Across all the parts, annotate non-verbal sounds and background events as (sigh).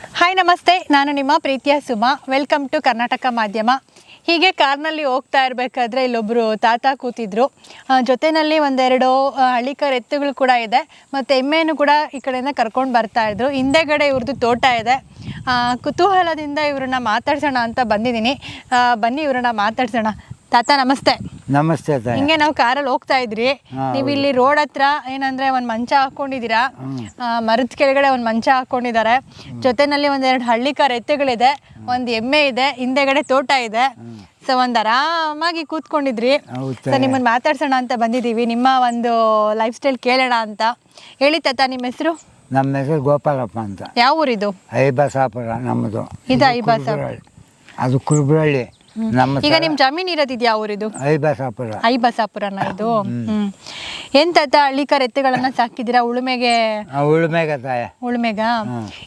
Hi ನಮಸ್ತೆ. ನಾನು ನಿಮ್ಮ ಪ್ರೀತಿಯ ಸುಮಾ. ವೆಲ್ಕಮ್ ಟು ಕರ್ನಾಟಕ ಮಾಧ್ಯಮ ಹೀಗೆ ಕಾರ್ನಲ್ಲಿ ಹೋಗ್ತಾ ಇರಬೇಕಾದ್ರೆ ಇಲ್ಲೊಬ್ಬರು ತಾತ ಕೂತಿದ್ರು. ಜೊತೆಯಲ್ಲಿ ಒಂದೆರಡು ಹಳ್ಳಿಕರ್ ಎತ್ತುಗಳು ಕೂಡ ಇದೆ. ಮತ್ತು ಎಮ್ಮೆಯನ್ನು ಕೂಡ ಈ ಕಡೆಯಿಂದ ಕರ್ಕೊಂಡು ಬರ್ತಾ ಇದ್ರು. ಹಿಂದೆಗಡೆ ಇವ್ರದ್ದು ತೋಟ ಇದೆ. ಕುತೂಹಲದಿಂದ ಇವ್ರನ್ನ ಮಾತಾಡ್ಸೋಣ ಅಂತ ಬಂದಿದ್ದೀನಿ. ಬನ್ನಿ ಇವ್ರನ್ನ ಮಾತಾಡ್ಸೋಣ. ತಾತ, ನಮಸ್ತೆ. ನಮಸ್ತೆ ತಾಯಿ. ಹಿಂಗೆ ನಾವು ಕಾರಲ್ಲಿ ಹೋಗ್ತಾ ಇದ್ರಿ. ನೀವು ಇಲ್ಲಿ ರೋಡ್ ಹತ್ರ ಏನಂದ್ರೆ ಒಂದ್ ಮಂಚ ಹಾಕೊಂಡಿದ್ದೀರಾ? ಮರದ ಕೆಳಗಡೆ ಒಂದ್ ಮಂಚ ಹಾಕೊಂಡಿದ್ದಾರೆ. ಜೊತೆನಲ್ಲಿ ಒಂದೆರಡು ಹಳ್ಳಿ ಕಾರ್ ಎತ್ತುಗಳಿದೆ. ಒಂದ್ ಎಮ್ಮೆ ಇದೆ ಹಿಂದೆಗಡೆ ತೋಟ ಇದೆ. ಸೊ ಒಂದ್ ಆರಾಮಾಗಿ ಕೂತ್ಕೊಂಡಿದ್ರಿ. ಹೌದು ಸೊ ನಿಮ್ಮನ್ನ ಮಾತಾಡ್ಸೋಣ ಅಂತ ಬಂದಿದ್ದೀವಿ. ನಿಮ್ಮ ಒಂದು ಲೈಫ್ ಸ್ಟೈಲ್ ಕೇಳೋಣ ಅಂತ. ಹೇಳಿ ತಾತ ನಿಮ್ಮ ಹೆಸರು? ನಮ್ಮ ಹೆಸರು ಗೋಪಾಲಪ್ಪ ಅಂತ. ಯಾವ ಊರಿದು? ಐಬಸಾಪುರ ನಮ್ಮದು. ಇದು ಐಬಾಸಾಪುರ. ಕುರುಬರಹಳ್ಳಿ. ಅದು ಕುರುಬರಳ್ಳಿ. ನಮ್ಮ ಈಗ ನಿಮ್ ಜಮೀನ್ ಇರೋದಿದ್ ಯಾವ ಊರಿದು? ಐಬಸಾಪುರ ಐ ಬಸಾಪುರನ ಇದು? ಹ್ಮ್. ಏನ್ ತಾತ ಹಳ್ಳಿಕರ್ ಎತ್ತುಗಳನ್ನ ಸಾಕಿದಿರಾ ಉಳುಮೆಗೆ ಉಳುಮೆಗ ತಾಯ. ಉಳುಮೆಗ?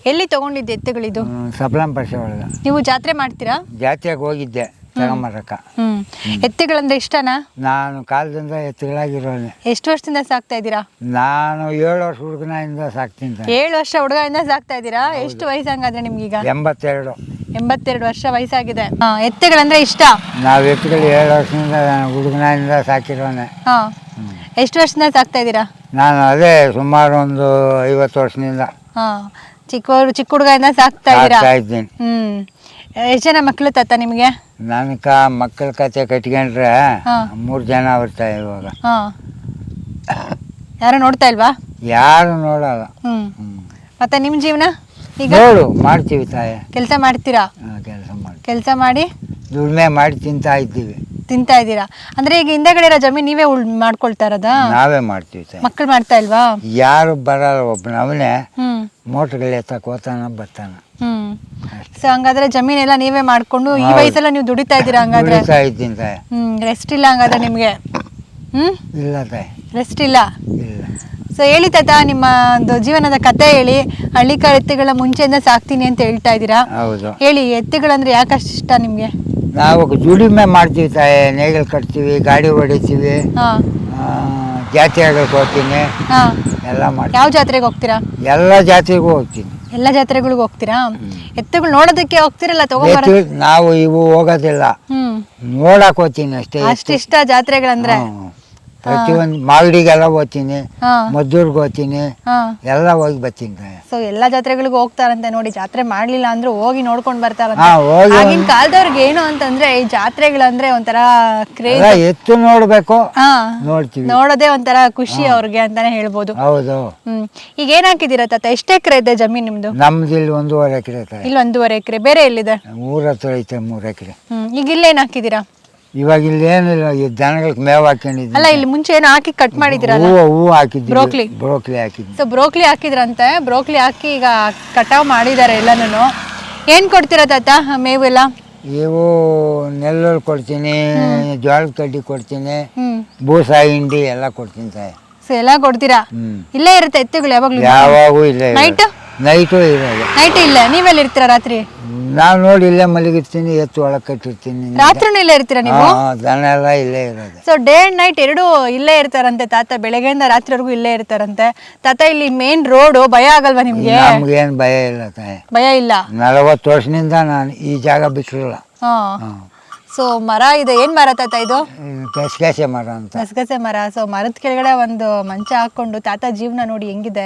ಎಲ್ಲಿ ತಗೊಂಡಿದ್ದೆ ಎತ್ತುಗಳಿದು? ಸಪ್ಲಂ ಒಳಗೆ. ನೀವು ಜಾತ್ರೆ ಮಾಡ್ತೀರಾ? ಜಾತ್ರೆಗೆ ಹೋಗಿದ್ದೆ. ತಗೊಂಬರಕ. ಹ್ಮ್. ಎತ್ತುಗಳಂದ್ರೆ ಇಷ್ಟನಾ? ನಾನು ಕಾಲದಿಂದ ಎತ್ತುಗಳಾಗಿರೋನೆ. ಎಷ್ಟು ವರ್ಷದಿಂದ ಸಾಕ್ತಾ ಇದ್ದೀರಾ? ನಾನು ಏಳು ವರ್ಷ ಹುಡುಗನಿಂದ ಸಾಕ್ತೀನಿ. ಏಳು ವರ್ಷ ಹುಡುಗನಿಂದ ಸಾಕ್ತಾ ಇದ್ದೀರಾ? ಎಷ್ಟು ವಯಸ್ಸಂಗಾದ್ರೆ ನಿಮ್ಗೀಗ? ಎಂಬತ್ತೆರಡು. ಎಂಬತ್ತೆರಡು ವರ್ಷ ವಯಸ್ಸಾಗಿದೆ. ಹಾ ಎತ್ತುಗಳಂದ್ರೆ ಇಷ್ಟ? ನಾವು ಎತ್ತುಗಳು ಏಳು ವರ್ಷದಿಂದ ಹುಡುಗನಿಂದ ಸಾಕಿರೋನೆ. ಹಾ. ಎಷ್ಟು ವರ್ಷದಿಂದ ಸಾಕ್ತಾ ಇದ್ದೀರಾ? ನಾನು ಅದೇ ಸುಮಾರು ಒಂದು ಐವತ್ತು ವರ್ಷದಿಂದ. ಹಾ. ಚಿಕ್ಕ ಚಿಕ್ಕ ಹುಡುಗನಿಂದ ಸಾಕ್ತಾ ಇದ್ದೀರಾ? ಸಾಕ್ತಾ ಇದ್ದೀನಿ. ಹ್ಮ್. ಎಷ್ಟು ಜನ ಮಕ್ಕಳು ತಾತ ನಿಮಗೆ? ನನಕ ಮಕ್ಕಳ ಕತೆ ಕಟ್ಕೊಂಡ್ರೆ ಹಾ. ಮೂರು ಜನ ಬರ್ತಾ ಇವಾಗ. ಹಾ. ಯಾರು ನೋಡ್ತಾ ಇಲ್ವಾ? ಯಾರು ನೋಡಲ್ಲ. ಹ್ಮ್. ಹ್ಮ್. ಮತ್ತೆ ನಿಮ್ ಜೀವನ? ಈಗ ನೋಡು ಮಾಡ್ತೀವಿ ತಾಯಿ. ಕೆಲಸ ಮಾಡ್ತೀರಾ? ಕೆಲಸ ಮಾಡಿ ಕೆಲಸ ಮಾಡಿ? ದುಡಿಮೆ ಮಾಡಿ ತಿಂತಾ ಇದ್ದೀವಿ. ತಿಂತಾ ಇದ್ದೀರಾ? ಅಂದ್ರೆ ಈಗ ಹಿಂದೆಗಡೆ ಇರೋ ಜಮೀನ್ ನೀವೇ ಉಳ್ ಮಾಡ್ಕೊಳ್ತಾ ಇರೋದಾ? ನಾವೇ ಮಾಡ್ತೀವಿ ಸರ್. ಮಕ್ಕಳು ಮಾಡ್ತಾ ಇಲ್ವಾ? ಯಾರು ಬರಲ್ಲ ಒಬ್ಬನ ಅವನೇ ಹ್ಮ್. ಮೋಟ್ರ್ಗಳು ಎತ್ತಕ್ಕೆ ಹೋತಾನ ಬರ್ತಾನ. ಹ್ಮ್. ಸೊ ಹಂಗಾದ್ರೆ ಜಮೀನೆಲ್ಲ ನೀವೇ ಮಾಡ್ಕೊಂಡು ಈ ವಯಸ್ಸೆಲ್ಲ ನೀವು ದುಡಿತಾ ಇದ್ದೀರಾ ಹಂಗಾದ್ರೆ? ದುಡಿತಾ ಇದ್ದೀನಿ ತಾಯಿ ಹ್ಮ್ ರೆಸ್ಟ್ ಇಲ್ಲ ಹಂಗಾದ್ರೆ ನಿಮ್ಗೆ? ಹ್ಮ್? ಇಲ್ಲ ತಾಯಿ ರೆಸ್ಟ್ ಇಲ್ಲ? ಇಲ್ಲ. ಸೊ ಹೇಳಿ ತಾತ ನಿಮ್ಮ ಒಂದು ಜೀವನದ ಕತೆ ಹೇಳಿ ಹಳ್ಳಿಕಾರ್ ಎತ್ತುಗಳ ಮುಂಚೆಯಿಂದ ಸಾಕ್ತೀನಿ ಅಂತ ಹೇಳ್ತಾ ಇದ್ದೀರಾ? ಹೌದು. ಹೇಳಿ ಎತ್ತುಗಳಂದ್ರೆ ಯಾಕಷ್ಟು ಇಷ್ಟ ನಿಮ್ಗೆ? ನಾವು ದುಡಿಮೆ ಮಾಡ್ತೀವಿ ತಾಯಿ ನೇಗಿಲು ಕಟ್ತೀವಿ ಗಾಡಿ ಹೊಡಿತೀವಿ ಹಾ. ಆ, ಜಾತ್ರೆಗಳಿಗೆ ಹೋಗ್ತೀನಿ ಹಾ. ಎಲ್ಲ ಮಾಡಿ ಯಾವ ಜಾತ್ರೆಗೆ ಹೋಗ್ತೀರಾ? ಎಲ್ಲ ಜಾತ್ರೆಗೂ ಹೋಗ್ತೀನಿ. ಎಲ್ಲ ಜಾತ್ರೆಗಳಿಗೂ ಹೋಗ್ತೀರಾ? ಎತ್ತುಗಳು ನೋಡೋದಕ್ಕೆ ಹೋಗ್ತಿರಲ್ಲ ತಗೊಂಬರ ಎತ್ತು ನಾವು ಇವು ಹೋಗೋದಿಲ್ಲ. ಹ್ಮ್. ನೋಡಕ್ ಹೋಗ್ತೀನಿ ಅಷ್ಟೇ ಅಷ್ಟಿಷ್ಟ ಜಾತ್ರೆಗಳಂದ್ರೆ. ಹ್ಮ್. ಪ್ರತಿಯೊಂದು ಮಾಗಡಿಗೆಲ್ಲ ಹೋಗ್ತೀನಿ ಹಾ. ಮದ್ದೂರ್ಗೆ ಹೋಗ್ತೀನಿ ಹಾ. ಎಲ್ಲ ಹೋಗಿ ಬರ್ತೀನಿ. ಸೊ ಎಲ್ಲಾ ಜಾತ್ರೆಗಳಿಗೂ ಹೋಗ್ತಾರಂತೆ ನೋಡಿ ಜಾತ್ರೆ ಮಾಡ್ಲಿಲ್ಲ ಅಂದ್ರೆ ಹೋಗಿ ನೋಡ್ಕೊಂಡ್ ಬರ್ತಾರಂತೆ. ಹಾ ಹೋಗಿ ಆಗಿನ ಕಾಲದವ್ರಿಗೆ ಏನು ಅಂತಂದ್ರೆ ಈ ಜಾತ್ರೆಗಳಂದ್ರೆ ಒಂಥರ ಕ್ರೇಜ್ ಎಲ್ಲ ಎತ್ತು ನೋಡ್ಬೇಕು ಹಾ. ನೋಡ್ತೀವಿ. ನೋಡೋದೇ ಒಂಥರ ಖುಷಿ ಅವ್ರಿಗೆ ಅಂತಾನೆ ಹೇಳ್ಬೋದು. ಹೌದು. ಹ್ಮ್. ಈಗ ಏನ್ ಹಾಕಿದೀರ ತಾತ? ಎಷ್ಟು ಎಕರೆ ಇದೆ ಜಮೀನ್ ನಿಮ್ದು? ನಮ್ದು ಇಲ್ಲಿ ಒಂದೂವರೆ ಎಕರೆ ಇಲ್ಲಿ ಒಂದೂವರೆ ಎಕರೆ. ಬೇರೆ ಎಲ್ಲಿದೆ? ಊರ ಹತ್ರ ಐತೆ ಮೂರು ಎಕರೆ. ಹ್ಮ್. ಈಗ ಇಲ್ಲೇನ್ ಹಾಕಿದೀರಾ ಇವಾಗ ಇಲ್ಲಿ ಏನಿಲ್ಲ ಈ ದನಗಳಿಗೆ ಮೇವು ಅಲ್ಲ ಇಲ್ಲಿ ಮುಂಚೆ ಏನೋ ಹಾಕಿ ಕಟ್ ಮಾಡಿದಿರಲ್ಲ ಹೂವು ಹೂವು ಹಾಕಿದ್ವಿ ಬ್ರೋಕ್ಲಿ. ಬ್ರೋಕ್ಲಿ ಹಾಕಿದ್ವಿ ಸೊ ಬ್ರೋಕ್ಲಿ ಹಾಕಿದ್ರಂತೆ. ಬ್ರೋಕ್ಲಿ ಹಾಕಿ ಈಗ ಕಟಾವ್ ಮಾಡಿದ್ದಾರೆ ಎಲ್ಲನೂ. ಏನ್ ಕೊಡ್ತೀರಾ ತಾತ ಮೇವು ಎಲ್ಲ? ಇವು ನೆಲ್ಲೂರು ಕೊಡ್ತೀನಿ ಜೋಳದ ಕಡ್ಡಿ ಕೊಡ್ತೀನಿ ಹ್ಮ್. ಬೂಸ ಹಿಂಡಿ ಎಲ್ಲ ಕೊಡ್ತೀನಿ ತಾಯಿ. ಸೊ ಎಲ್ಲ ಕೊಡ್ತೀರಾ? ಹ್ಮ್. ಇಲ್ಲೇ ಇರುತ್ತೆ ಎತ್ತುಗಳು ಯಾವಾಗ್ಲೂ? ಯಾವಾಗೂ ಇಲ್ಲ ನೈಟ್ ನೈಟು ಇರೋದು. ನೈಟ್ ಇಲ್ಲ. ನೀವೆಲ್ಲ ಇರ್ತೀರಾ ರಾತ್ರಿ? ನಾನು ನೋಡಿ ಇಲ್ಲೇ ಮಲಗಿರ್ತೀನಿ ಎತ್ತು ಒಳಗೆ ಕಟ್ಟಿರ್ತೀನಿ ರಾತ್ರಿನೂ ಇಲ್ಲೇ ಇರ್ತೀರಾ ನೀವು? ಹಾ, ದನ ಎಲ್ಲ ಇಲ್ಲೇ ಇರೋದು. ಸೊ ಡೇ ಅಂಡ್ ನೈಟ್ ಎರಡು ಇಲ್ಲೇ ಇರ್ತಾರಂತೆ ತಾತ. ಬೆಳಗ್ಗೆಯಿಂದ ರಾತ್ರಿವರೆಗೂ ಇಲ್ಲೇ ಇರ್ತಾರಂತೆ. ತಾತ ಇಲ್ಲಿ ಮೇನ್ ರೋಡು ಭಯ ಆಗಲ್ವಾ ನಿಮ್ಗೆ? ನಮ್ಗೇನು ಭಯ ಇಲ್ಲ ತಾಯಿ. ಭಯ ಇಲ್ಲ. ನಲವತ್ತು ವರ್ಷದಿಂದ ನಾನು ಈ ಜಾಗ ಬಿಟ್ಟಿರಲ್ಲ ಹಾ. ಹಾಂ. ಸೊ ಮರ ಇದೆ. ಏನ್ ಮರ ತಾತ ಇದು? ಗಸಗಸೆ ಮರ ಅಂತ. ಗಸಗಸೆ ಮರ. ಸೊ ಮರದ ಕೆಳಗಡೆ ಒಂದು ಮಂಚ ಹಾಕೊಂಡು ತಾತ ಜೀವನ ನೋಡಿ ಹೆಂಗಿದೆ?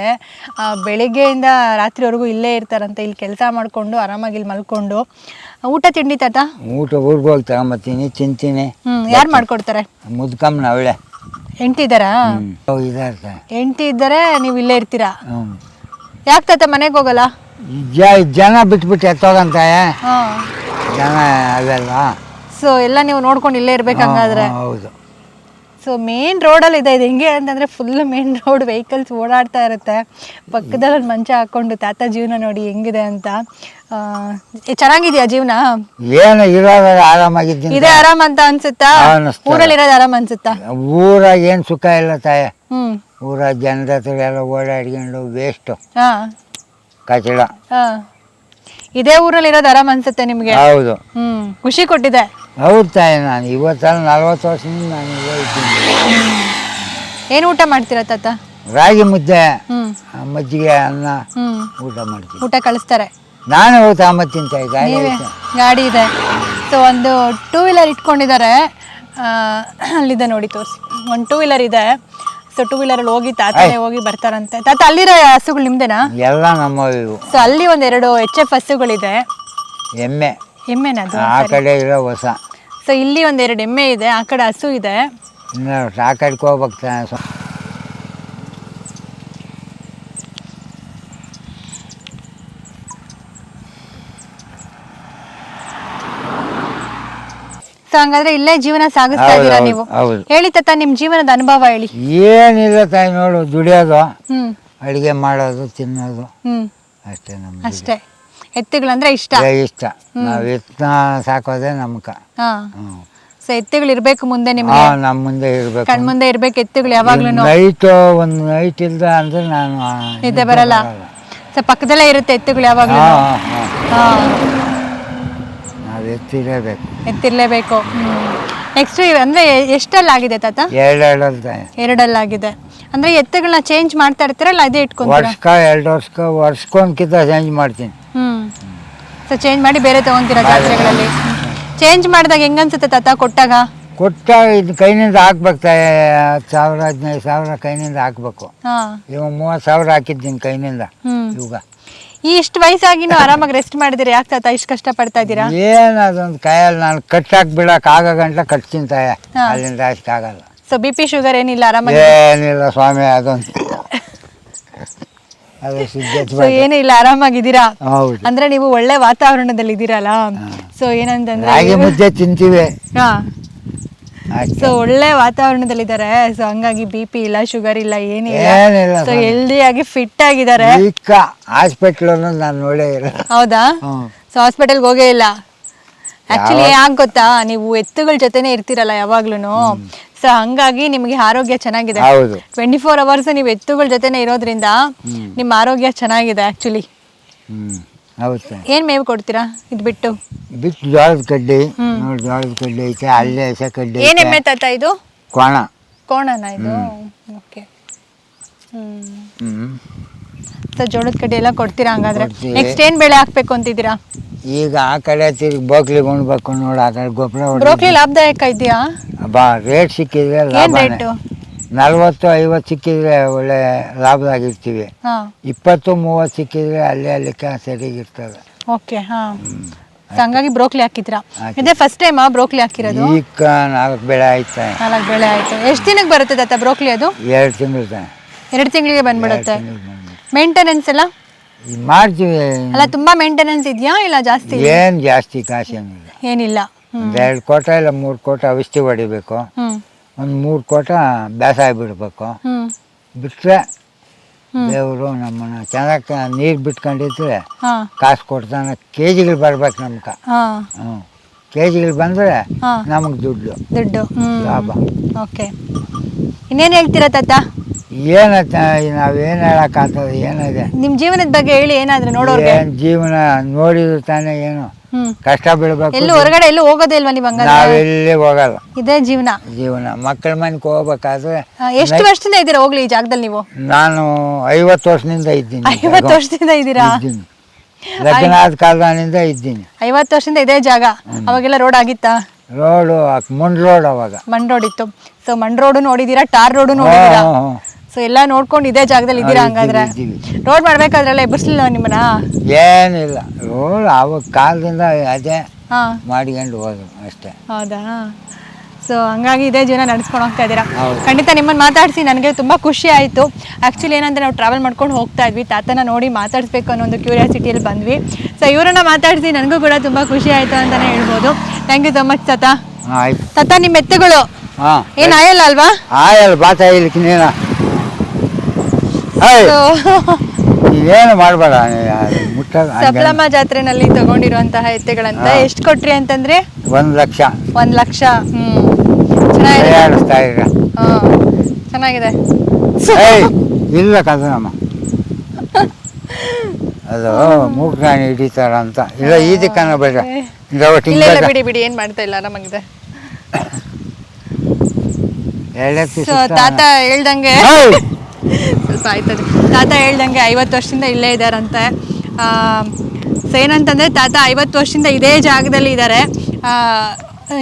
ಆ, ಬೆಳಿಗ್ಗೆಯಿಂದ ರಾತ್ರಿವರೆಗೂ ಇಲ್ಲೇ ಇರ್ತಾರಂತೆ. ಇಲ್ಲಿ ಕೆಲಸ ಮಾಡ್ಕೊಂಡು ಆರಾಮಾಗಿ ಇಲ್ಲಿ ಮಲ್ಕೊಂಡು. ಊಟ ತಿಂಡಿ ತಾತ? ಊಟ ಊರಿಗೆ ಹೋಗಿ ತಗೊಂಬತ್ತೀನಿ ತಿಂತೀನಿ. ಹ್ಮ್ ಯಾರು ಮಾಡ್ಕೊಡ್ತಾರೆ? ಮುದ್ಕಮ್ಮನ ಅವಳೆ. ಎಂಟಿ ಇದಾರೆ ಹೆಂಡ್ತಿ ಇದ್ದರೆ ನೀವು ಇಲ್ಲೇ ಇರ್ತೀರಾ? ಹ್ಞೂ ಯಾಕೆ ತಾತ ಮನೆಗೆ ಹೋಗಲ್ಲ? ಜ ಜನ ಬಿಟ್ಬಿಟ್ಟು ಎತ್ತೋಗಂತ ಹಾ. ಜನ ಅವೆಲ್ಲ. ಸೊ ಎಲ್ಲ ನೀವು ನೋಡ್ಕೊಂಡು ಇಲ್ಲೇ ಇರ್ಬೇಕು ಹಂಗಾದ್ರೆ. ಹಾ, ಹೌದು. ಸೊ ಮೇನ್ ರೋಡಲ್ಲಿ ಇದೆ. ಇದು ಹೆಂಗೆ ಅಂತಂದ್ರೆ ಫುಲ್ ಮೇನ್ ರೋಡ್ ವೆಹಿಕಲ್ಸ್ ಓಡಾಡ್ತಾ ಇರುತ್ತೆ. ಪಕ್ಕದಲ್ಲಿ ಒಂದು ಮಂಚ ಹಾಕೊಂಡು ತಾತ ಜೀವನ ನೋಡಿ ಹೆಂಗಿದೆ ಅಂತ. ಆ, ಏ, ಚೆನ್ನಾಗಿದ್ಯಾ ಜೀವನ? ಏನು ಇರೋದ ಆರಾಮಾಗಿದ್ದೀನಿ. ಇದೇ ಆರಾಮ್ ಅಂತ ಅನ್ಸುತ್ತಾ? ಅನ್ನಿಸ್ತಾ ಊರಲ್ಲಿ ಇರೋದು ಆರಾಮ್ ಅನ್ಸುತ್ತಾ? ಊರಾಗ ಏನು ಸುಖ ಇಲ್ಲ ತಾಯ. ಹ್ಮ್. ಊರಾಗ ಜನರ ಹತ್ರ ಎಲ್ಲ ಓಡಾಡ್ಕೊಂಡು ವೇಸ್ಟು ಹಾ. ಕಚಡ. ಹಾ. ಇದೇ ಊರಲ್ಲಿ ಇರೋದು ಆರಾಮ್ ಅನ್ಸುತ್ತೆ ನಿಮ್ಗೆ? ಹೌದು. ಹ್ಮ್. ಖುಷಿ ಕೊಟ್ಟಿದೆ. ಹೌದು ತಾಯಿ ನಾನು? ಇವತ್ತಲ್ಲ ನಲ್ವತ್ತು ವರ್ಷದಿಂದ ನಾನು ಇಲ್ಲೇ ಏನು ಏನ್ ಊಟ ಮಾಡ್ತೀರಾ ತಾತ? ರಾಗಿ ಮುದ್ದೆ ಹ್ಮ್. ಆ, ಮಜ್ಜಿಗೆ ಅನ್ನ ಹ್ಮ್. ಊಟ ಮಾಡ್ತೀನಿ. ಊಟ ಕಳಿಸ್ತಾರೆ. ನಾನು ಹೋಗ್ತಾ ಅಮ್ಮ ತಿಂತಾ ಇದ್ದೆ. ನೀವೇ ಗಾಡಿ ಇದೆ. ಸೊ ಒಂದು ಟೂ ವೀಲರ್ ಇಟ್ಕೊಂಡಿದ್ದಾರೆ. ಆ, ಅಲ್ಲಿದೆ ನೋಡಿ ತೋರಿಸಿ. ಒಂದು ಟೂ ವೀಲರ್ ಇದೆ. ಸೊ ಟೂ ವೀಲರಲ್ಲಿ ಹೋಗಿ ತಾತನೇ ಹೋಗಿ ಬರ್ತಾರಂತೆ. ತಾತ ಅಲ್ಲಿರೋ ಹಸುಗಳು ನಿಮ್ದೇನಾ? ಎಲ್ಲ ನಮ್ಮ ಇವು. ಸೊ ಅಲ್ಲಿ ಒಂದೆರಡು ಎಚ್ ಎಫ್ ಹಸುಗಳಿದೆ. ಎಮ್ಮೆ. ಎಮ್ಮೆನದು ಆ ಕಡೆ ಇರೋ ಹೊಸ. ಸೊ ಇಲ್ಲಿ ಎರಡು ಎಮ್ಮೆ ಇದೆ ಆ ಕಡೆ ಹಸು ಇದೆ. ಸಾಕಾಡ್ಕೊ ಹೋಗ್ಬೇಕು ಸೊ ಹಂಗಾದ್ರೆ ಇಲ್ಲೇ ಜೀವನ ಸಾಗಿಸ್ತಾ ಇದ್ದೀರಾ ನೀವು? ಹೌದು. ಹೇಳಿ ತಾತ ನಿಮ್ ಜೀವನದ ಅನುಭವ ಹೇಳಿ. ಏನಿಲ್ಲ ತಾಯಿ ನೋಡು ದುಡಿಯೋದು. ಹ್ಮ್. ಅಡುಗೆ ಮಾಡೋದು ತಿನ್ನೋದು. ಹ್ಮ್. ಅಷ್ಟೇ ನಮ್ಮ ಅಷ್ಟೇ. ಎತ್ತುಗಳಂದ್ರೆ ಇಷ್ಟ. ಇಷ್ಟ. ನಾವು ಎತ್ತ ಸಾಕೋದೇ ನಮ್ಕ. ಹಾ. ಹ್ಞೂ ಸೊ ಎತ್ತುಗಳು ಇರ್ಬೇಕು ಮುಂದೆ ಹಾ ನಿಮ್ಗೆ ನಮ್ಮ ಮುಂದೆ ಇರಬೇಕು. ಕಣ್ಮುಂದೆ ಇರ್ಬೇಕು ಎತ್ತುಗಳು ಯಾವಾಗ್ಲೂ ನೈಟ್ ಒಂದು ನೈಟ್ ಇಲ್ದ ಅಂದ್ರೆ ನಾನು ಆ, ನಿದ್ದೆ ಬರಲ್ಲ? ಸೊ ಪಕ್ಕದಲ್ಲೇ ಇರುತ್ತೆ ಎತ್ತುಗಳು ಯಾವಾಗ್ಲೂ ಹಾ ಹಾ ಹಾ. ನಾವು ಎತ್ತಿರಬೇಕು ಎತ್ತಿರ್ಲೇಬೇಕು. ನೆಕ್ಸ್ಟ್ ಅಂದ್ರೆ ಎಷ್ಟಲ್ಲಾಗಿದೆ ತಾತ? ಎರಡೆರಡು ತಾಯಿ ಎರಡಲ್ಲಾಗಿದೆ. ಅಂದ್ರೆ ಎತ್ತುಗಳನ್ನ ಚೇಂಜ್ ಮಾಡ್ತಾ ಇರ್ತೀರಲ್ಲ ಅದೇ ಇಟ್ಕೊಂತೀರಾ? ವರ್ಷಕ್ಕ ಎರಡು ವರ್ಷಕ್ಕ ವರ್ಷಕ್ಕೊಂದ್ಕಿಂತ ಚೇಂಜ್ ಮಾಡ್ತೀನಿ. ಹ್ಮ್. ಸೊ ಚೇಂಜ್ ಮಾಡಿ ಬೇರೆ ತಗೊಂತೀರಾ ಜಾತ್ರೆಗಳಲ್ಲಿ? ಚೇಂಜ್ ಮಾಡಿದಾಗ ಹೆಂಗನ್ಸುತ್ತೆ ತಾತ ಕೊಟ್ಟಾಗ? ಕೊಟ್ಟ ಇದು ಕೈನಿಂದ ಹಾಕ್ಬೇಕು? ತಾಯಿ ಹತ್ತು ಸಾವಿರ ಹದಿನೈದು ಸಾವಿರ ಕೈನಿಂದ ಹಾಕ್ಬೇಕು. ಹಾ. ಇವಾಗ ಮೂವತ್ತು ಸಾವಿರ ಹಾಕಿದ್ದೀನಿ ಕೈನಿಂದ ಹ್ಮ್. ಇವಾಗ. ಈ ಇಷ್ಟು ವಯಸ್ಸಾಗಿನೂ ಆರಾಮಾಗಿ ರೆಸ್ಟ್ ಮಾಡಿದಿರಿ. ಯಾಕೆ ತಾತ ಇಷ್ಟು ಕಷ್ಟ ಪಡ್ತಾ ಇದ್ದೀರಾ? ಏನು ಅದೊಂದು ಕೈಯಲ್ಲಿ ನಾನು ಕಟ್ಟಾಕ್ ಬಿಡಕ್ ಆಗ ಗಂಟ್ಲ ಕಟ್ತೀನಿ ತಾಯ. ಹಾ. ಅಲ್ಲಿಂದ ಆಗಲ್ಲ. ಸೊ ಬಿ ಪಿ ಶುಗರ್ ಏನಿಲ್ಲ ಆರಾಮಾಗಿ ಏನಿಲ್ಲ ಸ್ವಾಮಿ ಅದೊಂದು (laughs) ಅದು ಸಿದ್ಧತೆ ಸೊ ಏನಿಲ್ಲ ಆರಾಮಾಗಿದ್ದೀರಾ? ಹೌದು. ಅಂದ್ರೆ ನೀವು ಒಳ್ಳೆ ವಾತಾವರಣದಲ್ಲಿ ಇದ್ದೀರಲ್ಲ? ಸೊ ಏನಂತಂದ್ರೆ ಹಾಗೆ ಮುದ್ದೆ ತಿಂತೀವಿ. ಹಾ. ಸೊ ಒಳ್ಳೆ ವಾತಾವರಣದಲ್ಲಿದ್ದಾರೆ. ಸೊ ಹಂಗಾಗಿ ಬಿ ಪಿ ಇಲ್ಲ ಶುಗರ್ ಇಲ್ಲ ಏನಿಲ್ಲ. ಏನಿಲ್ಲ ಸೊ ಹೆಲ್ದಿ ಆಗಿ ಫಿಟ್ ಆಗಿದ್ದಾರೆ. ಈಗ ಹಾಸ್ಪಿಟ್ಲ್ ನಾನು ನೋಡೇ ಇಲ್ಲ. ಹೌದಾ? ಸೊ ಹಾಸ್ಪಿಟಲ್ಗೆ ಹೋಗೇ ಇಲ್ಲ. ಆಕ್ಚುಲಿ ಯಾಕೆ ಗೊತ್ತಾ? ನೀವು ಎತ್ತುಗಳ ಜೊತೆನೆ ಇರ್ತೀರಲ್ಲ ಯಾವಾಗ್ಲೂ ಸೊ ಹಂಗಾಗಿ ನಿಮಗೆ ಆರೋಗ್ಯ ಚೆನ್ನಾಗಿದೆ. ಹೌದು. ಟ್ವೆಂಟಿ ಫೋರ್ ಅವರ್ಸ್ ನೀವು ಎತ್ತುಗಳ ಜೊತೆನೆ ಇರೋದ್ರಿಂದ ನಿಮ್ಮ ಆರೋಗ್ಯ ಚೆನ್ನಾಗಿದೆ ಆಕ್ಚುಲಿ ಹೌದು. ಏನ್ ಮೇವು ಕೊಡ್ತೀರಾ ಇದು ಬಿಟ್ಟು? ಬಿಟ್ಟು ಜೋಳದ ಕಡ್ಡಿ. ನೋಡಿ ಜೋಳದ ಕಡ್ಡಿ ಐತೆ ಅಲ್ಲೇ ಹಸೆ ಕಡ್ಡಿ ಏನ್ ಎಮ್ಮೆ ತಾತ ಇದು? ಕೋಣ. ಕೋಣನ ಇದು? ಓಕೆ ಹ್ಮ್. ಹ್ಞೂ ಸೊ ಜೋಳದ ಕಡ್ಡಿ ಎಲ್ಲ ಕೊಡ್ತೀರಾ ಹಂಗಾದ್ರೆ? ನೆಕ್ಸ್ಟ್ ಏನ್ ಬೆಳೆ ಹಾಕ್ಬೇಕು ಅಂತಿದ್ದೀರಾ? ಈಗ ಆ ಕಡೆ ತಿರುಗಿ ಬೋಕ್ಲಿ ಉಣ್ಬೇಕು ನೋಡು ಆ ಕಡೆ ಗೊಬ್ಬರ ಬ್ರೋಕ್ಲಿ ಲಾಭದಾಯಕ ಇದೆಯಾ? ಬಾ ರೇಟ್ ಸಿಕ್ಕಿದ್ರೆ ಏನ್ ಲಾಭನೇ. ರೇಟು ನಲ್ವತ್ತು ಐವತ್ತು ಸಿಕ್ಕಿದ್ರೆ ಒಳ್ಳೆ ಲಾಭದಾಗಿರ್ತೀವಿ. ಹಾ. ಇಪ್ಪತ್ತು ಮೂವತ್ತು ಸಿಕ್ಕಿದ್ರೆ ಅಲ್ಲಿ ಅಲ್ಲಿ ಸರಿಯಾಗಿರ್ತದೆ ಓಕೆ ಹಾ. ಸೊ ಹಂಗಾಗಿ ಬ್ರೋಕ್ಲಿ ಹಾಕಿದ್ರಾ ಹಾಕಿ. ಇದೇ ಫಸ್ಟ್ ಟೈಮ್ ಬ್ರೋಕ್ಲಿ ಹಾಕಿರೋದು? ಈಗ ನಾಲ್ಕು ಬೆಳೆ ಆಯ್ತಾ? ನಾಲ್ಕು ಬೆಳೆ ಆಯ್ತು. ಎಷ್ಟು ದಿನಕ್ಕೆ ಬರುತ್ತೆ ತಾತ ಬ್ರೋಕ್ಲಿ ಅದು? ಎರಡು ತಿಂಗಳು ಎರಡು ತಿಂಗಳಿಗೆ ಬಂದ್ಬಿಡುತ್ತೆ. ಮೇಂಟೆನೆನ್ಸ್ ಎಲ್ಲ? ಮಾಡ್ತೀವಿ ಅಲ್ಲ ತುಂಬಾ ಮೇಂಟೆನೆನ್ಸ್ ಇದೆಯಾ ಇಲ್ಲ ಜಾಸ್ತಿ ಏನು ಜಾಸ್ತಿ ಕಾಸು ಏನಿಲ್ಲ. ಹ್ಮ್. ಒಂದು ಎರಡು ಕೋಟ ಇಲ್ಲ ಮೂರು ಕೋಟ ಔಷಧಿ ಹೊಡಿಬೇಕು. ಹ್ಮ್. ಒಂದು ಮೂರು ಕೋಟ ಬೇಸಾಯ ಬಿಡಬೇಕು. ಹ್ಮ್. ಬಿಟ್ಟರೆ ದೇವರು ನಮ್ಮನ್ನ ಚೆನ್ನಾಗಿ ನೀರು ಬಿಟ್ಕೊಂಡಿದ್ರೆ ಹಾ. ಕಾಸು ಕೊಡ್ತಾನೆ. ಕೆ ಜಿಗಳು ಬರ್ಬೇಕು ನಮ್ಗೆ ಹಾ. ಹ್ಞೂ ಕೆ ಜಿಗಳು ಬಂದರೆ ಹಾ. ನಮಗೆ ದುಡ್ಡು. ದುಡ್ಡು. ಹ್ಮ್. ಲಾಭ. ಓಕೆ. ಇನ್ನೇನು ಹೇಳ್ತೀರಾ ತಾತ? ಏನತ್ತ ನಾವೇನು ಹೇಳಕ್ಕಾಗ್ತದೆ ಏನಿದೆ? ನಿಮ್ ಜೀವನದ ಬಗ್ಗೆ ಹೇಳಿ ಏನಾದ್ರೆ ನೋಡೋರ್ಗೆ. ಏನು ಜೀವನ ನೋಡಿದ್ರು ತಾನೇ ಏನು? ಹ್ಮ್. ಕಷ್ಟ ಬೀಳ್ಬೇಕು ಎಲ್ಲೂ ಹೊರಗಡೆ ಎಲ್ಲೂ ಹೋಗೋದೇ ಇಲ್ವಾ ನೀವ್ ಹಂಗಾದ್ರೆ? ನಾವೆಲ್ಲಿ ಹೋಗಲ್ಲ. ಇದೇ ಜೀವನ. ಜೀವನ. ಮಕ್ಕಳ ಮನೆಗೆ ಹೋಗ್ಬೇಕಾದ್ರೆ ಆ, ಎಷ್ಟು ವರ್ಷದಿಂದ ಇದ್ದೀರಾ ಹೋಗ್ಲಿ ಈ ಜಾಗದಲ್ಲಿ ನೀವು? ನಾನು ಐವತ್ತು ವರ್ಷದಿಂದ ಇದ್ದೀನಿ ಐವತ್ತು ವರ್ಷದಿಂದ ಇದ್ದೀರಾ? ಇದ್ದೀನಿ. ಲಗ್ನ ಆದ ಕಾಲದಾನಿಂದ ಇದ್ದೀನಿ. ಐವತ್ತು ವರ್ಷದಿಂದ ಇದೇ ಜಾಗ. ಅವಾಗೆಲ್ಲ ರೋಡ್ ಆಗಿತ್ತಾ? ರೋಡು ಮುಂಡ್ ರೋಡ್ ಅವಾಗ. ಮಣ್ ರೋಡ್ ಇತ್ತು. ಸೊ ಮಣ್ ರೋಡು ನೋಡಿದೀರಾ ಟಾರ್ ರೋಡು ನೋಡಿದೀರಾ. ಸೊ ಎಲ್ಲ ನೋಡ್ಕೊಂಡು ಇದೇ ಜಾಗದಲ್ಲಿ ಇದ್ದೀರಾ ಹಂಗಾದ್ರೆ? ಇದ್ದೀವಿ, ರೋಡ್ ಮಾಡ್ಬೇಕಾದ್ರೆಲ್ಲ ಎಬ್ಬರ್ಸ್ಲಿಲ್ಲ ನಿಮ್ಮನ್ನ? ಏನಿಲ್ಲ. ರೋಡ್ ಅವಾಗ ಕಾಲದಿಂದ ಅದೇ ಹಾ. ಮಾಡ್ಕೊಂಡು ಹೋದ್ರು ಅಷ್ಟೇ. ಹೌದಾ? ಸೊ ಹಂಗಾಗಿ ಇದೇ ಜೀವನ ನಡೆಸ್ಕೊಂಡು ಹೋಗ್ತಾ ಇದ್ದೀರಾ? ಹೌದು. ಖಂಡಿತ ನಿಮ್ಮನ್ನು ಮಾತಾಡಿಸಿ ನನಗೆ ತುಂಬ ಖುಷಿ ಆಯಿತು. ಆ್ಯಕ್ಚುಲಿ ಏನಂದರೆ ನಾವು ಟ್ರಾವೆಲ್ ಮಾಡ್ಕೊಂಡು ಹೋಗ್ತಾ ಇದ್ವಿ. ತಾತನ ನೋಡಿ ಮಾತಾಡಿಸ್ಬೇಕು ಅನ್ನೋ ಒಂದು ಕ್ಯೂರಿಯಾಸಿಟಿಯಲ್ಲಿ ಬಂದ್ವಿ. ಸೊ ಇವರನ್ನ ಮಾತಾಡಿಸಿ ನನಗೂ ಕೂಡ ತುಂಬ ಖುಷಿ ಆಯಿತು ಅಂತಲೇ ಹೇಳ್ಬೋದು. ಥ್ಯಾಂಕ್ ಯು ಸೊ ಮಚ್ ತಾತ. ಆಯ್ತು. ತಾತ ನಿಮ್ಮ ಎತ್ತುಗಳು? ಹಾಂ. ಏನು ಆಯಲ್ಲ ಅಲ್ವಾ? ಆಯಲ್ಲ ಬಾತ ಇಲ್ಲಿಕ್ಕೆ ನೀನ ಏನು ಮಾಡಬೇಡ ಸಪ್ಲಮ್ಮ ಜಾತ್ರೆನಲ್ಲಿ ತಗೊಂಡಿರುವಂತಹ ಎತ್ತೆಗಳಂತ. ಎಷ್ಟು ಕೊಟ್ರಿ ಅಂತಂದ್ರೆ? ಒಂದ್ ಲಕ್ಷ. ಒಂದ್ ಲಕ್ಷ. ಹ್ಮ್. ಚೆನ್ನಾಗಿದೆ. ತಯಾರಿಸ್ತಾ ಇರ ಹಾ. ಚೆನ್ನಾಗಿದೆ. ಇಲ್ಲ ಕದನಮ್ಮ ಅದು ಮೂಗ್ರಾಣಿ ಹಿಡಿತಾರ ಅಂತ. ಇಲ್ಲ ಈದಕ್ಕನ ಬೇಡ ಬಿಡಿ ಬಿಡಿ ಏನ್ ಮಾಡ್ತಾ ಇಲ್ಲ ನಮಗಿದೆ. ತಾತ ಹೇಳ್ದಂಗೆ. ಸ್ವಲ್ಪ ಆಯ್ತದೆ ತಾತ ಹೇಳ್ದಂಗೆ ಐವತ್ತು ವರ್ಷದಿಂದ ಇಲ್ಲೇ ಇದ್ದಾರಂತೆ. ಸೊ ಏನಂತಂದರೆ ತಾತ ಐವತ್ತು ವರ್ಷದಿಂದ ಇದೇ ಜಾಗದಲ್ಲಿ ಇದ್ದಾರೆ.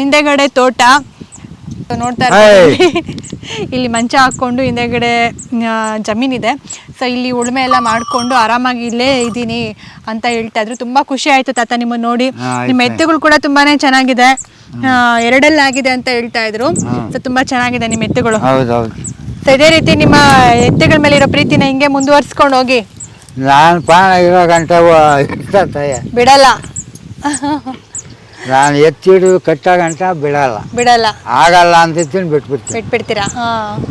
ಹಿಂದೆಗಡೆ ತೋಟ. ನೋಡ್ತಾ ಇದ್ದಾರೆ ಇಲ್ಲಿ. ಮಂಚ ಹಾಕ್ಕೊಂಡು ಹಿಂದೆಗಡೆ ಜಮೀನಿದೆ. ಸೊ ಇಲ್ಲಿ ಉಳುಮೆ ಎಲ್ಲ ಮಾಡಿಕೊಂಡು ಆರಾಮಾಗಿ ಇಲ್ಲೇ ಇದ್ದೀನಿ ಅಂತ ಹೇಳ್ತಾ ಇದ್ರು. ತುಂಬ ಖುಷಿ ಆಯಿತು ತಾತ ನಿಮ್ಮನ್ನು ನೋಡಿ. ನಿಮ್ಮ ಎತ್ತುಗಳು ಕೂಡ ತುಂಬಾನೇ ಚೆನ್ನಾಗಿದೆ. ಎರಡಲ್ಲಾಗಿದೆ ಅಂತ ಹೇಳ್ತಾ ಇದ್ರು. ಸೊ ತುಂಬ ಚೆನ್ನಾಗಿದೆ ನಿಮ್ಮ ಎತ್ತುಗಳು. ಸೊ ಇದೇ ರೀತಿ ನಿಮ್ಮ ಎತ್ತುಗಳ ಮೇಲೆ ಇರೋ ಪ್ರೀತಿನ ಹಿಂಗೆ ಮುಂದುವರ್ಸ್ಕೊಂಡು ಹೋಗಿ. ನಾನು ಪ್ರಾಣ ಇರೋ ಗಂಟ ಇರ್ತದೆ ಬಿಡಲ್ಲ. ನಾನು ಎತ್ತಿಡು ಕಟ್ಟ ಗಂಟ ಬಿಡಲ್ಲ. ಬಿಡಲ್ಲ. ಆಗಲ್ಲ ಅಂತ ಬಿಟ್ಬಿಡ್ತೀನಿ. ಬಿಟ್ಬಿಡ್ತೀರಾ? ಹಾಂ.